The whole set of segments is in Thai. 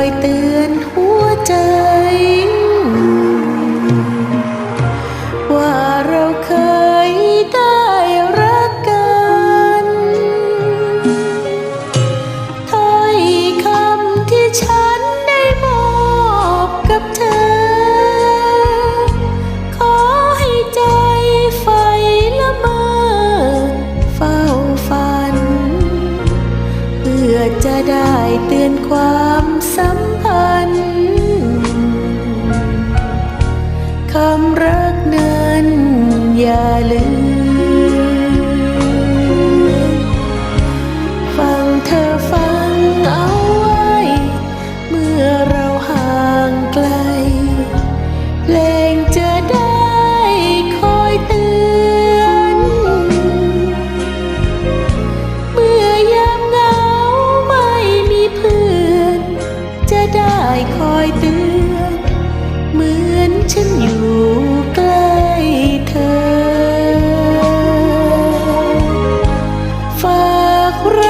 อยเตือนหัวใจ ว่าเราเคยได้รักกันถ้อยคำที่ฉันได้มอบกับเธอ ขอให้ใจไฟละเมอเฝ้าฝัน เพื่อจะได้ เตือนความสัมพันธ์ ฉันอยู่ใกล้เธอ ฝากรั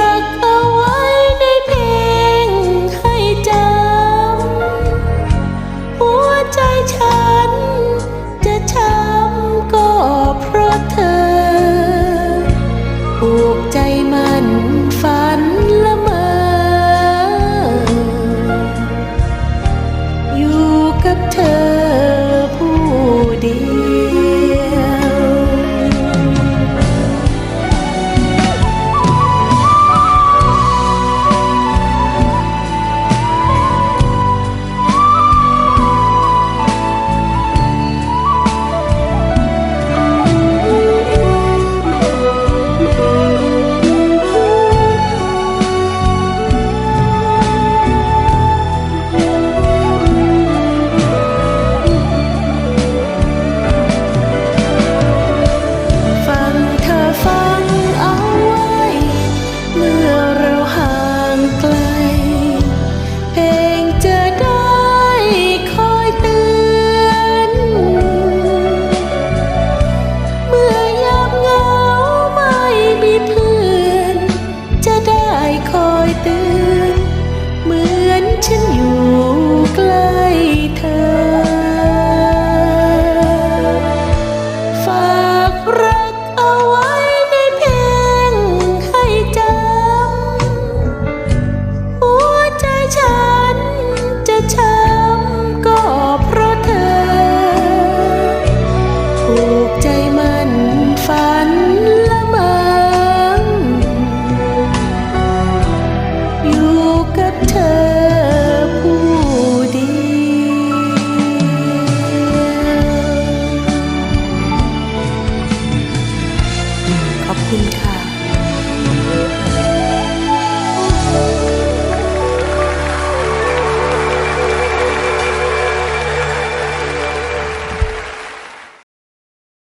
ฉันอยู่ใกล้เธอ ฝากรัก Thank you.